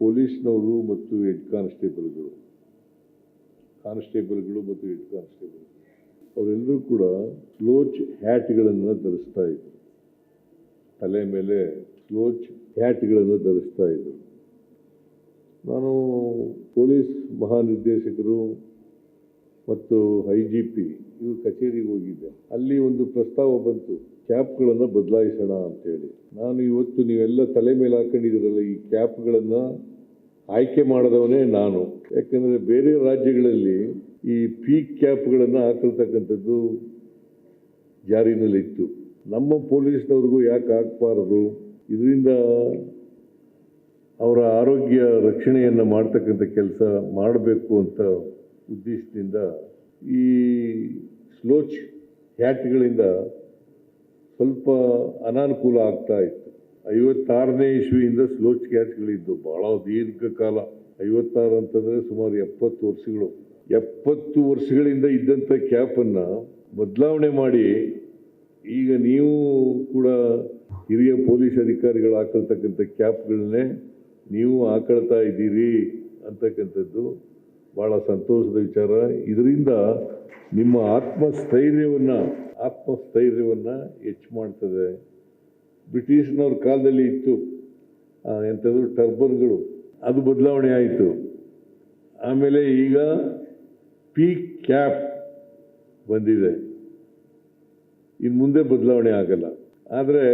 ಪೊಲೀಸ್ನವರು ಮತ್ತು ಹೆಡ್ ಕಾನ್ಸ್ಟೇಬಲ್ಗಳು. ಕಾನ್ಸ್ಟೇಬಲ್ಗಳು ಮತ್ತು ಹೆಡ್ ಕಾನ್ಸ್ಟೇಬಲ್ ಅವರೆಲ್ಲರೂ ಕೂಡ ಸ್ಲೋಚ್ ಹ್ಯಾಟ್ಗಳನ್ನು ಧರಿಸ್ತಾ ಇದ್ರು. ತಲೆ ಮೇಲೆ ಸ್ಲೋಚ್ ಹ್ಯಾಟ್ಗಳನ್ನು ಧರಿಸ್ತಾ ಇದ್ರು. ನಾನು ಪೊಲೀಸ್ ಮಹಾನಿರ್ದೇಶಕರು ಮತ್ತು ಐ ಜಿ ಪಿ, ಇವ್ರ ಕಚೇರಿಗೆ ಹೋಗಿದ್ದೆ. ಅಲ್ಲಿ ಒಂದು ಪ್ರಸ್ತಾವ ಬಂತು, ಕ್ಯಾಪ್ಗಳನ್ನು ಬದಲಾಯಿಸೋಣ ಅಂತೇಳಿ. ನಾನು ಇವತ್ತು ನೀವೆಲ್ಲ ತಲೆ ಮೇಲೆ ಹಾಕೊಂಡಿದ್ದೀರಲ್ಲ, ಈ ಕ್ಯಾಪ್ಗಳನ್ನು ಆಯ್ಕೆ ಮಾಡಿದವನೇ ನಾನು. ಯಾಕಂದರೆ ಬೇರೆ ರಾಜ್ಯಗಳಲ್ಲಿ ಈ ಪೀಕ್ ಕ್ಯಾಪ್ಗಳನ್ನು ಹಾಕಿರ್ತಕ್ಕಂಥದ್ದು ಜಾರಿನಲ್ಲಿತ್ತು. ನಮ್ಮ ಪೊಲೀಸ್ನವ್ರಿಗೂ ಯಾಕೆ ಹಾಕಬಾರದು? ಇದರಿಂದ ಅವರ ಆರೋಗ್ಯ ರಕ್ಷಣೆಯನ್ನು ಮಾಡ್ತಕ್ಕಂಥ ಕೆಲಸ ಮಾಡಬೇಕು ಅಂತ ಉದ್ದೇಶದಿಂದ ಈ ಸ್ಲೋಚ್ ಹ್ಯಾಟ್ಗಳಿಂದ ಸ್ವಲ್ಪ ಅನಾನುಕೂಲ ಆಗ್ತಾ ಇತ್ತು. ಐವತ್ತಾರನೇ ಇಸ್ವಿಯಿಂದ ಸ್ಲೋಚ್ ಕ್ಯಾಚ್ಗಳಿದ್ದು ಭಾಳ ದೀರ್ಘಕಾಲ. ಐವತ್ತಾರು ಅಂತಂದರೆ ಸುಮಾರು ಎಪ್ಪತ್ತು ವರ್ಷಗಳು. ಎಪ್ಪತ್ತು ವರ್ಷಗಳಿಂದ ಇದ್ದಂಥ ಕ್ಯಾಪನ್ನು ಬದಲಾವಣೆ ಮಾಡಿ ಈಗ ನೀವು ಕೂಡ ಹಿರಿಯ ಪೊಲೀಸ್ ಅಧಿಕಾರಿಗಳು ಹಾಕೊಳ್ತಕ್ಕಂಥ ಕ್ಯಾಪ್ಗಳನ್ನೇ ನೀವು ಹಾಕೊಳ್ತಾ ಇದ್ದೀರಿ ಅಂತಕ್ಕಂಥದ್ದು ಭಾಳ ಸಂತೋಷದ ವಿಚಾರ. ಇದರಿಂದ ನಿಮ್ಮ ಆತ್ಮಸ್ಥೈರ್ಯವನ್ನು ಆತ್ಮಸ್ಥೈರ್ಯವನ್ನು ಹೆಚ್ಚು ಮಾಡ್ತದೆ. ಬ್ರಿಟಿಷ್ನವ್ರ ಕಾಲದಲ್ಲಿ ಇತ್ತು ಎಂಥದ್ದು ಟರ್ಬನ್ಗಳು ಅದು ಬದಲಾವಣೆ ಆಯಿತು. ಆಮೇಲೆ ಈಗ ಪೀಕ್ ಕ್ಯಾಪ್ ಬಂದಿದೆ. ಇನ್ನು ಮುಂದೆ ಬದಲಾವಣೆ ಆಗಲ್ಲ. ಆದರೆ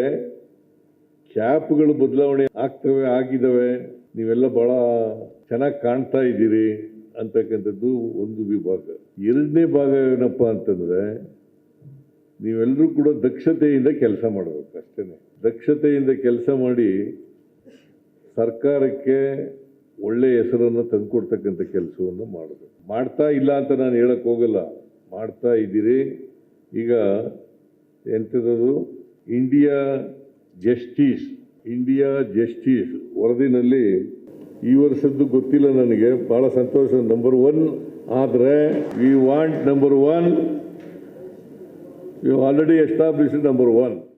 ಕ್ಯಾಪ್ಗಳು ಬದಲಾವಣೆ ಆಗ್ತವೆ ಆಗಿದ್ದಾವೆ ನೀವೆಲ್ಲ ಭಾಳ ಚೆನ್ನಾಗಿ ಕಾಣ್ತಾ ಇದ್ದೀರಿ. ಅಂತಕ್ಕಂಥದ್ದು ಒಂದು ವಿಭಾಗ. ಎರಡನೇ ಭಾಗ ಏನಪ್ಪ ಅಂತಂದರೆ ನೀವೆಲ್ಲರೂ ಕೂಡ ದಕ್ಷತೆಯಿಂದ ಕೆಲಸ ಮಾಡಬೇಕು ಅಷ್ಟೇ ದಕ್ಷತೆಯಿಂದ ಕೆಲಸ ಮಾಡಿ ಸರ್ಕಾರಕ್ಕೆ ಒಳ್ಳೆಯ ಹೆಸರನ್ನು ತಂದುಕೊಡ್ತಕ್ಕಂಥ ಕೆಲಸವನ್ನು ಮಾಡಬೇಕು. ಮಾಡ್ತಾ ಇಲ್ಲ ಅಂತ ನಾನು ಹೇಳಕ್ಕೆ ಹೋಗಲ್ಲ. ಮಾಡ್ತಾ ಇದ್ದೀರಿ. ಈಗ ಎಂಥದ್ದು? India justice. India justice. ವರದಿನಲ್ಲಿ ಈ ವರ್ಷದ್ದು ಗೊತ್ತಿಲ್ಲ ನನಗೆ. ಭಾಳ ಸಂತೋಷ. ನಂಬರ್ ಒನ್ ಆದರೆ we want number one you already establish number one